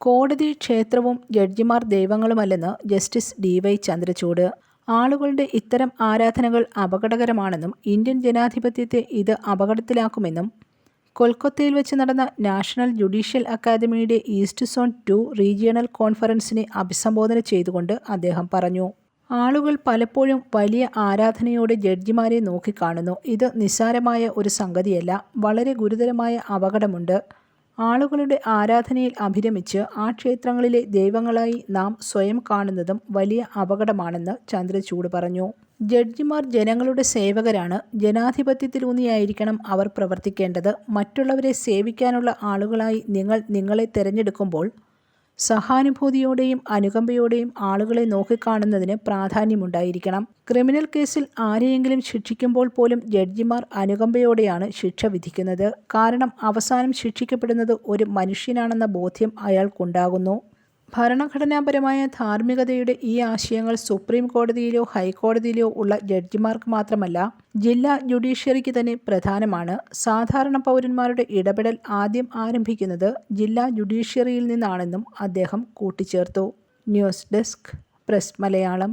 കോടതി ക്ഷേത്രവും ജഡ്ജിമാർ ദൈവങ്ങളുമല്ലെന്ന് ജസ്റ്റിസ് ഡി വൈ ചന്ദ്രചൂഡ്. ആളുകളുടെ ഇത്തരം ആരാധനകൾ അപകടകരമാണെന്നും ഇന്ത്യൻ ജനാധിപത്യത്തെ ഇത് അപകടത്തിലാക്കുമെന്നും കൊൽക്കത്തയിൽ വെച്ച് നടന്ന നാഷണൽ ജുഡീഷ്യൽ അക്കാദമിയുടെ ഈസ്റ്റ് സോൺ ടു റീജിയണൽ കോൺഫറൻസിനെ അഭിസംബോധന ചെയ്തുകൊണ്ട് അദ്ദേഹം പറഞ്ഞു ആളുകൾ പലപ്പോഴും വലിയ ആരാധനയോടെ ജഡ്ജിമാരെ നോക്കിക്കാണുന്നു. ഇത് നിസ്സാരമായ ഒരു സംഗതിയല്ല. വളരെ ഗുരുതരമായ അപകടമുണ്ട്. ആളുകളുടെ ആരാധനയിൽ അഭിരമിച്ച് ആ ക്ഷേത്രങ്ങളിലെ ദൈവങ്ങളായി നാം സ്വയം കാണുന്നതും വലിയ അപകടമാണെന്ന് ചന്ദ്രചൂഡ് പറഞ്ഞു. ജഡ്ജിമാർ ജനങ്ങളുടെ സേവകരാണ്. ജനാധിപത്യത്തിലൂന്നിയായിരിക്കണം അവർ പ്രവർത്തിക്കേണ്ടത്. മറ്റുള്ളവരെ സേവിക്കാനുള്ള ആളുകളായി നിങ്ങൾ നിങ്ങളെ തിരഞ്ഞെടുക്കുമ്പോൾ സഹാനുഭൂതിയോടെയും അനുകമ്പയോടെയും ആളുകളെ നോക്കിക്കാണുന്നതിന് പ്രാധാന്യമുണ്ടായിരിക്കണം. ക്രിമിനൽ കേസിൽ ആരെയെങ്കിലും ശിക്ഷിക്കുമ്പോൾ പോലും ജഡ്ജിമാർ അനുകമ്പയോടെയാണ് ശിക്ഷ വിധിക്കുന്നത്. കാരണം അവസാനം ശിക്ഷിക്കപ്പെടുന്നത് ഒരു മനുഷ്യനാണെന്ന ബോധ്യം അയാൾക്കുണ്ടാകുന്നു. ഭരണഘടനാപരമായ ധാർമ്മികതയുടെ ഈ ആശയങ്ങൾ സുപ്രീം കോടതിയിലോ ഹൈക്കോടതിയിലോ ഉള്ള ജഡ്ജിമാർക്ക് മാത്രമല്ല ജില്ലാ ജുഡീഷ്യറിക്ക് തന്നെ പ്രധാനമാണ്. സാധാരണ പൗരന്മാരുടെ ഇടപെടൽ ആദ്യം ആരംഭിക്കുന്നത് ജില്ലാ ജുഡീഷ്യറിയിൽ നിന്നാണെന്നും അദ്ദേഹം കൂട്ടിച്ചേർത്തു. News desk press Malayalam.